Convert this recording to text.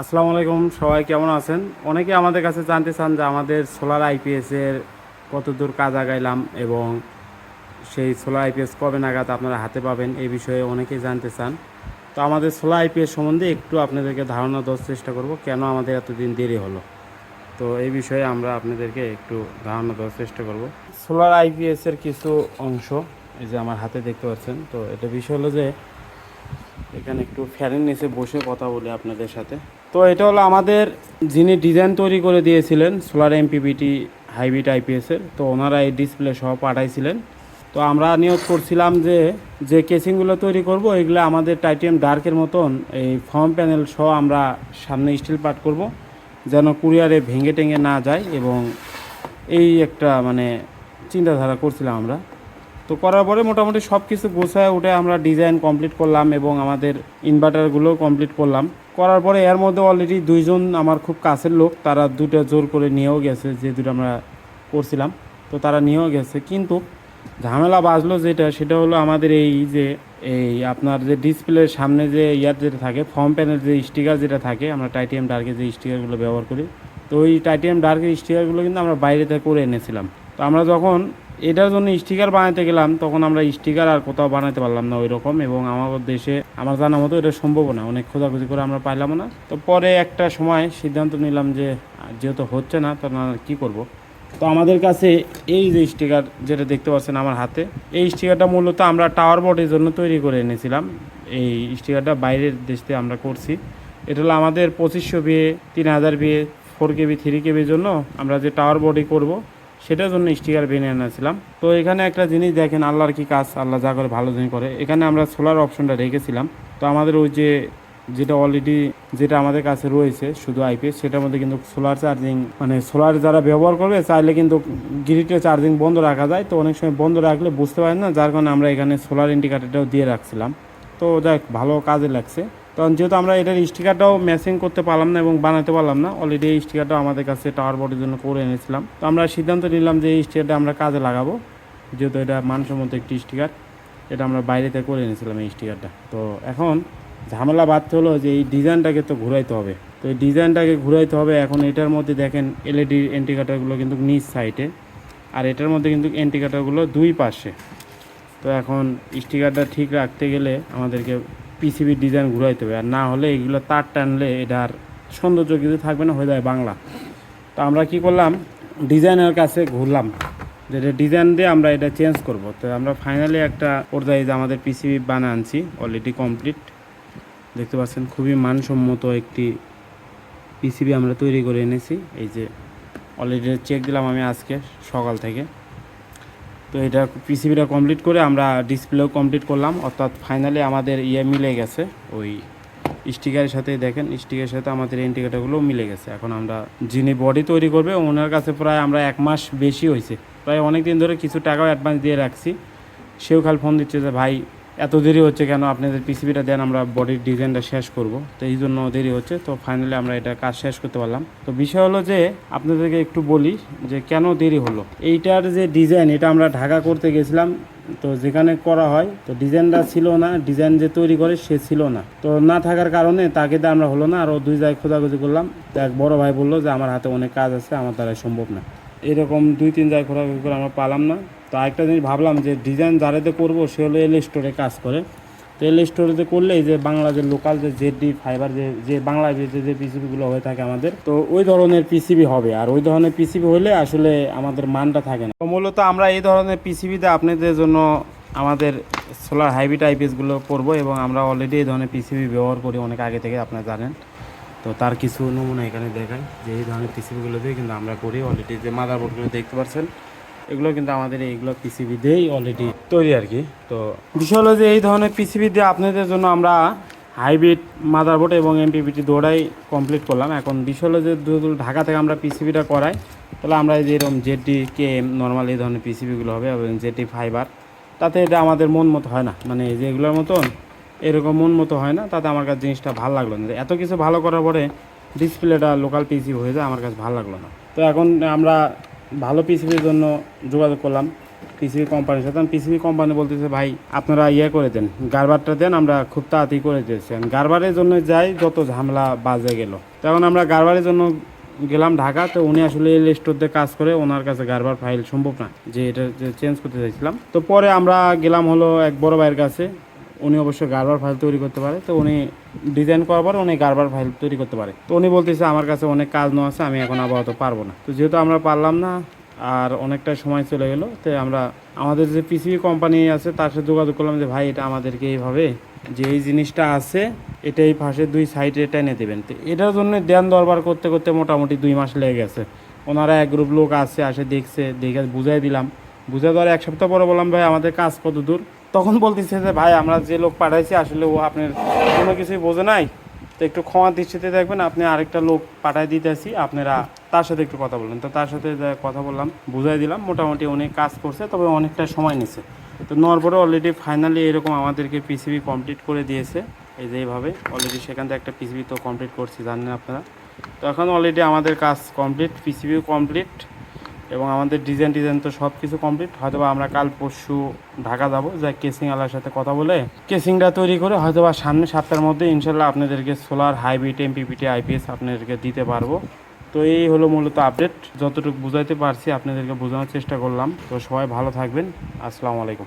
আসসালামু আলাইকুম, সবাই কেমন আছেন? অনেকে আমাদের কাছে জানতে চান যে আমাদের সোলার আইপিএসের কত দূর কাজ আগাইলাম এবং সেই সোলার আইপিএস কবে নাগাদ আপনারা হাতে পাবেন এই বিষয়ে অনেকেই জানতে চান। তো আমাদের সোলার আইপিএস সম্বন্ধে একটু আপনাদেরকে ধারণা দেওয়ার চেষ্টা করব, কেন আমাদের এতদিন দেরি হলো? তো এই বিষয়ে আমরা আপনাদেরকে একটু ধারণা দেওয়ার চেষ্টা করব। সোলার আইপিএসের কিছু অংশ এই যে আমার হাতে দেখতে পাচ্ছেন, তো এটা বিষয় হলো যে এখানে একটু ফ্যানের নিচে বসে কথা বলি আপনাদের সাথে। তো এটা হলো আমাদের যিনি ডিজাইন তৈরি করে দিয়েছিলেন সোলার এমপিবিটি হাইব্রিড আইপিএসের তো ওনারা এই ডিসপ্লে সহ পাঠাইছিলেন। তো আমরা নিয়োগ করছিলাম যে যে কেসিংগুলো তৈরি করব, এগুলো আমাদের টাইটিয়াম ডার্কের মতন এই ফর্ম প্যানেল সহ আমরা সামনে স্টিল পার্ট করব, যেন কুরিয়ারে ভেঙে টেঙে না যায় এবং এই একটা মানে চিন্তাধারা করছিলাম আমরা। তো করার পরে মোটামুটি সব কিছু গোছায় উঠে আমরা ডিজাইন কমপ্লিট করলাম এবং আমাদের ইনভার্টারগুলো কমপ্লিট করলাম। করার পরে এর মধ্যে অলরেডি দুইজন আমার খুব কাছের লোক, তারা দুটো জোর করে নিয়েও গেছে, যে দুটো আমরা করছিলাম। তো তারা নিয়েও গেছে, কিন্তু ঝামেলা বাজলো যেটা, সেটা হলো আমাদের এই যে, এই আপনার যে ডিসপ্লের সামনে যে ইয়ার যেটা থাকে ফর্ম প্যানের যে স্টিকার যেটা থাকে, আমরা টাইটিএম ডার্কের যে স্টিকারগুলো ব্যবহার করি, তো ওই টাইটিএম ডার্কের স্টিকারগুলো কিন্তু আমরা বাইরে থেকে করে এনেছিলাম। তো আমরা যখন এটার জন্য স্টিকার বানাতে গেলাম, তখন আমরা স্টিকার আর কোথাও বানাতে পারলাম না ওই রকম এবং আমাদের দেশে আমার জানা মতো এটা সম্ভব না, অনেক খোঁজাখুঁজি করে আমরা পাইলাম না। তো পরে একটা সময় সিদ্ধান্ত নিলাম যে যেহেতু হচ্ছে না তো না কী করব? তো আমাদের কাছে এই যে স্টিকার যেটা দেখতে পাচ্ছেন আমার হাতে, এই স্টিকারটা মূলত আমরা টাওয়ার বোর্ডের জন্য তৈরি করে এনেছিলাম। এই স্টিকারটা বাইরের দেশ আমরা করছি। এটা হলো আমাদের পঁচিশশো বিয়ে তিন হাজার বিয়ে ফোর কেবি থ্রি কেবির জন্য আমরা যে টাওয়ার বডি করব সেটার জন্য স্টিকার বেনে এনেছিলাম। তো এখানে একটা জিনিস দেখেন, আল্লাহর কি কাজ, আল্লাহ যা করে ভালো জিনিস করে। এখানে আমরা সোলার অপশনটা রেখেছিলাম। তো আমাদের ওই যে, যেটা অলরেডি যেটা আমাদের কাছে রয়েছে, শুধু আইপিএস সেটার মধ্যে কিন্তু সোলার চার্জিং মানে সোলার যারা ব্যবহার করবে, চাইলে কিন্তু গ্রিডে চার্জিং বন্ধ রাখা যায়। তো অনেক সময় বন্ধ রাখলে বুঝতে পারেন না, যার কারণে আমরা এখানে সোলার ইন্ডিকেটারটাও দিয়ে রাখছিলাম। তো যাক, ভালো কাজে লাগছে। তখন যেহেতু আমরা এটার স্টিকারটাও ম্যাচিং করতে পারলাম না এবং বানাতে পারলাম না অলরেডি এই স্টিকারটাও আমাদের কাছে টাওয়ার বডির জন্য করে এনেছিলাম। তো আমরা সিদ্ধান্ত নিলাম যে এই স্টিকারটা আমরা কাজে লাগাবো, যেহেতু এটা মানসম্মত একটি স্টিকার, এটা আমরা বাইরেতে করে এনেছিলাম এই স্টিকারটা। তো এখন ঝামেলা বাড়তে হলো যে এই ডিজাইনটাকে তো ঘুরাইতে হবে। তো এই ডিজাইনটাকে ঘুরাইতে হবে, এখন এটার মধ্যে দেখেন এলইডি এন্টিকাটারগুলো কিন্তু নিচ সাইডে, আর এটার মধ্যে কিন্তু এন্টিকাটারগুলো দুই পাশে। তো এখন স্টিকারটা ঠিক রাখতে গেলে আমাদেরকে পিসিবি ডিজাইন ঘুরাইতে হবে, আর না হলে এগুলো তার টানলে এটা আর সৌন্দর্য কিছু থাকবে না, হয়ে যায় বাংলা। তো আমরা কি করলাম, ডিজাইনের কাছে ঘুরলাম যেটা ডিজাইন দিয়ে আমরা এটা চেঞ্জ করব। তো আমরা ফাইনালি একটা পর্যায়ে যে আমাদের পিসিবি বানা আনছি অলরেডি কমপ্লিট দেখতে পাচ্ছেন, খুবই মানসম্মত একটি পিসিবি আমরা তৈরি করে এনেছি। এই যে অলরেডি চেক দিলাম আমি আজকে সকাল থেকে। তো এটা পিসিবিটা কমপ্লিট করে আমরা ডিসপ্লেও কমপ্লিট করলাম। অর্থাৎ ফাইনালি আমাদের ইয়ে মিলে গেছে। ওই স্টিকারের সাথে দেখেন স্টিকারের সাথে আমাদের ইন্ডিকেটারগুলো মিলে গেছে। এখন আমরা যিনি বডি তৈরি করবে, ওনার কাছে প্রায় আমরা এক মাস বেশি হয়েছে। প্রায় অনেক দিন ধরে কিছু টাকাও অ্যাডভান্স দিয়ে রাখছি। সেও খাল ফোন দিচ্ছে যে, ভাই এত দেরি হচ্ছে কেন? আপনাদের পিসিবিটা দেন, আমরা বডির ডিজাইনটা শেষ করব। তো এই জন্য দেরি হচ্ছে। তো ফাইনালি আমরা এটা কাজ শেষ করতে পারলাম। তো বিষয় হলো যে, আপনাদেরকে একটু বলি যে, কেন দেরি হলো? এইটার যে ডিজাইন এটা আমরা ঢাকা করতে গেছিলাম। তো যেখানে করা হয়, তো ডিজাইনটা ছিল না। ডিজাইন যে তৈরি করে, সে ছিল না। তো না থাকার কারণে তাকে তো আমরা হলো না। আরও দুই জায়গায় খোঁজাখুঁজি করলাম। তো এক বড় ভাই বলল যে, আমার হাতে অনেক কাজ আছে, আমার দ্বারা সম্ভব না। এরকম দুই, তিন জায়গায় খোঁজাখুঁজি করে আমরা পালাম না। আরেকটা জিনিস ভাবলাম যে ডিজাইন যারাতে করব, সে হলো এল স্টোরে কাজ করে। তো এল স্টোরেতে করলে যে বাংলাদেশের লোকাল যে জেডি ফাইবার যে যে বাংলা যে যে পিসিবিগুলো হয়ে থাকে আমাদের, তো ওই ধরনের পিসিবি হবে। আর ওই ধরনের পিসিবি হলে আসলে আমাদের মানটা থাকে না। তো মূলত আমরা এই ধরনের পিসিবিতে আপনাদের জন্য আমাদের সোলার হাইব্রিড আইপিএসগুলো করব এবং আমরা অলরেডি এই ধরনের পিসিবি ব্যবহার করি অনেক আগে থেকে, আপনারা জানেন। তো তার কিছু নমুনা এখানে দেখাই যে এই ধরনের পিসিবিগুলো দিয়ে কিন্তু আমরা করি। অলরেডি যে মাদারবোর্ডগুলো দেখতে পাচ্ছেন এগুলো কিন্তু আমাদের এইগুলো পিসিবি দিয়েই অলরেডি তৈরি আর কি। তো বিষয় হলো যে এই ধরনের পিসিবি দিয়ে আপনাদের জন্য আমরা হাইব্রিড মাদারবোর্ড এবং এমপিপিটি দৌড়াই কমপ্লিট করলাম। এখন বিষয় হলো যে ঢাকা থেকে আমরা পিসিবিটা করাই, তাহলে আমরা এই যে এরকম জেডি কে এম নর্মাল এই ধরনের পিসিবিগুলো হবে এবং জেডি ফাইবার তাতে এটা আমাদের মন মতো হয় না। মানে যেগুলোর মতন এরকম মন মতো হয় না, তাতে আমার কাছে জিনিসটা ভালো লাগল না। এত কিছু ভালো করার পরে ডিসপ্লেটা লোকাল পিসি হয়ে যায়, আমার কাছে ভালো লাগল না। তো এখন আমরা ভালো পিসিবির জন্য যোগাযোগ করলাম পিসিবি কোম্পানির সাথে। পিসিবি কোম্পানি বলতেছে, ভাই, আপনারা ইয়ে করে দেন, গারবারটা দেন, আমরা খুব তাড়াতাড়ি করে দিয়েছেন গারবারের জন্য যাই, যত ঝামেলা বাজে গেল। তখন আমরা গারবারের জন্য গেলাম ঢাকা, তো উনি আসলে এল স্টোর দিয়ে কাজ করে, ওনার কাছে গারবার ফাইল সম্ভব না, যে এটা চেঞ্জ করতে চাইছিলাম। তো পরে আমরা গেলাম হলো এক বড় ভাইয়ের কাছে, উনি অবশ্য গারবার ফাইল তৈরি করতে পারে, তো উনি ডিজাইন করার পরে উনি গারবার ফাইল তৈরি করতে পারে। তো উনি বলতেছে, আমার কাছে অনেক কাজ নেওয়া আছে, আমি এখন আপাতত পারব না। তো যেহেতু আমরা পারলাম না, আর অনেকটা সময় চলে গেলো, তো আমরা, আমাদের যে পিসিবি কোম্পানি আছে, তার সাথে যোগাযোগ করলাম যে, ভাই, এটা আমাদেরকে এইভাবে যে এই জিনিসটা আছে এটা এই পাশে দুই সাইডে টেনে দেবেন। তো এটার জন্য ধ্যান দরবার করতে করতে মোটামুটি দুই মাস লেগে গেছে। ওনারা এক গ্রুপ লোক আছে, আসে দেখছে, দেখে বুঝাই দিলাম। বুঝাই দেওয়ার এক সপ্তাহ পরে বললাম, ভাই, আমাদের কাজ কত দূর? তখন বলতেছে যে, ভাই, আমরা যে লোক পাঠাইছি, আসলে ও আপনার কোনো কিছুই বোঝে নাই। তো একটু ক্ষমা দৃষ্টিতে দেখবেন, আপনি আরেকটা লোক পাঠাই দিতেছি, আপনারা তার সাথে একটু কথা বললেন তো তার সাথে কথা বললাম, বুঝাই দিলাম, মোটামুটি অনেক কাজ করছে, তবে অনেকটা সময় নিছে। তো নেওয়ার পরে অলরেডি ফাইনালি এরকম আমাদেরকে পিসিবি কমপ্লিট করে দিয়েছে, এই যে এইভাবে। অলরেডি সেখান থেকে একটা পিসিবি তো কমপ্লিট করছি, জানেন আপনারা। তো এখন অলরেডি আমাদের কাজ কমপ্লিট পিসিবিও কমপ্লিট এবং আমাদের ডিজাইন ডিজাইন তো সব কিছু কমপ্লিট হয়তো আমরা কাল পরশু ঢাকা যাব কেসিং আলার সাথে কথা বলে কেসিংটা তৈরি করে হয়তো বা সামনে সাতটার মধ্যে ইনশাল্লাহ আপনাদেরকে সোলার হাইব্রিড এমপিপিটি আইপিএস আপনাদেরকে দিতে পারব। তো এই হলো মূলত আপডেট যতটুকু বুঝাইতে পারছি আপনাদেরকে বোঝানোর চেষ্টা করলাম। তো সবাই ভালো থাকবেন। আসসালামু আলাইকুম।